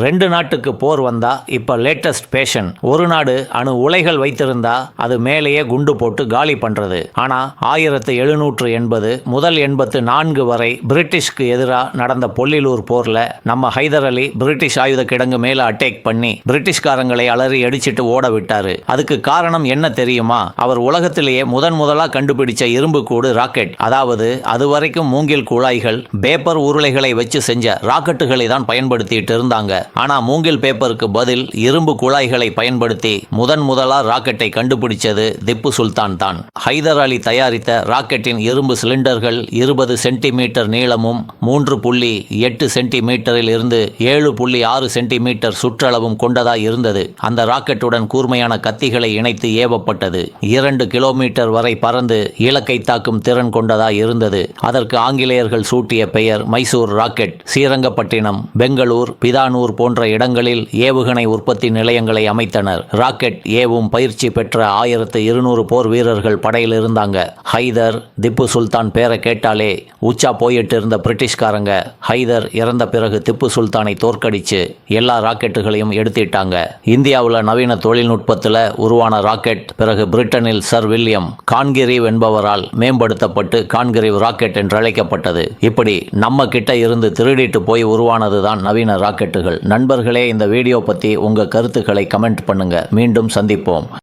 ரெண்டு நாட்டுக்கு போர் வந்தா இப்ப லேட்டஸ்ட் பேஷன் ஒரு நாடு அணு உலைகள் வைத்திருந்தா அது மேலேயே குண்டு போட்டு காலி பண்றது. ஆனா ஆயிரத்து எழுநூற்று எண்பது முதல் எண்பத்து நான்கு வரை பிரிட்டிஷ்க்கு எதிராக நடந்த பொல்லிலூர் போர்ல நம்ம ஹைதர் அலி பிரிட்டிஷ் ஆயுத கிடங்கு மேல அட்டேக் பண்ணி பிரிட்டிஷ்காரங்களை அலறி அடிச்சிட்டு ஓட விட்டாரு. அதுக்கு காரணம் என்ன தெரியுமா? அவர் உலகத்திலேயே முதன் முதலா கண்டுபிடிச்ச இரும்பு கூடு ராக்கெட் அதாவது அதுவரைக்கும் மூங்கில் குழாய்கள் பேப்பர் உருளைகளை வச்சு செஞ்ச ராக்கெட்டுகளை தான் பயன்படுத்திட்டு இருந்தாங்க. ஆனா மூங்கில் பேப்பருக்கு பதில் இரும்பு குழாய்களை பயன்படுத்தி முதன் முதலா ராக்கெட்டை கண்டுபிடிச்சது திப்பு சுல்தான் தான். ஹைதர் அலி தயாரித்த ராக்கெட்டின் இரும்பு சிலிண்டர்கள் இருபது சென்டிமீட்டர் நீளமும் மூன்று புள்ளி எட்டு சென்டிமீட்டரில் இருந்து ஏழு புள்ளி ஆறு சென்டிமீட்டர் சுற்றளவும் கொண்டதாய் இருந்தது. அந்த ராக்கெட்டுடன் கூர்மையான கத்திகளை இணைத்து ஏவப்பட்டது. இரண்டு கிலோமீட்டர் வரை பறந்து இலக்கை தாக்கும் திறன் கொண்டதாய் இருந்தது. அதற்கு ஆங்கிலேயர்கள் சூட்டிய பெயர் மைசூர் ராக்கெட். ஸ்ரீரங்கப்பட்டினம் பெங்களூர் பிதானூர் போன்ற இடங்களில் ஏவுகணை உற்பத்தி நிலையங்களை அமைத்தனர். ராக்கெட் ஏவும் பயிற்சி பெற்ற ஆயிரத்து இருநூறு போர் வீரர்கள் படையில் இருந்தாங்க. ஹைதர் திப்பு சுல்தான் பேரை கேட்டாலே உச்சா போயிட்டு இருந்த பிரிட்டிஷ்காரங்க ஹைதர் இறந்த பிறகு திப்பு சுல்தானை தோற்கடிச்சு எல்லா ராக்கெட்டுகளையும் எடுத்திட்டாங்க. இந்தியாவில் நவீன தொழில்நுட்பத்தில் உருவான ராக்கெட் பிறகு பிரிட்டனில் சர் வில்லியம் கான்கிரீவ் என்பவரால் மேம்படுத்தப்பட்டு கான்கிரீவ் ராக்கெட் என்று அழைக்கப்பட்டது இப்படி நம்ம கிட்ட இருந்து திருடிட்டு போய் உருவானதுதான் நவீன ராக்கெட்டுகள். நண்பர்களே இந்த வீடியோ பற்றி உங்கள் கருத்துக்களை கமெண்ட் பண்ணுங்க. மீண்டும் சந்திப்போம்.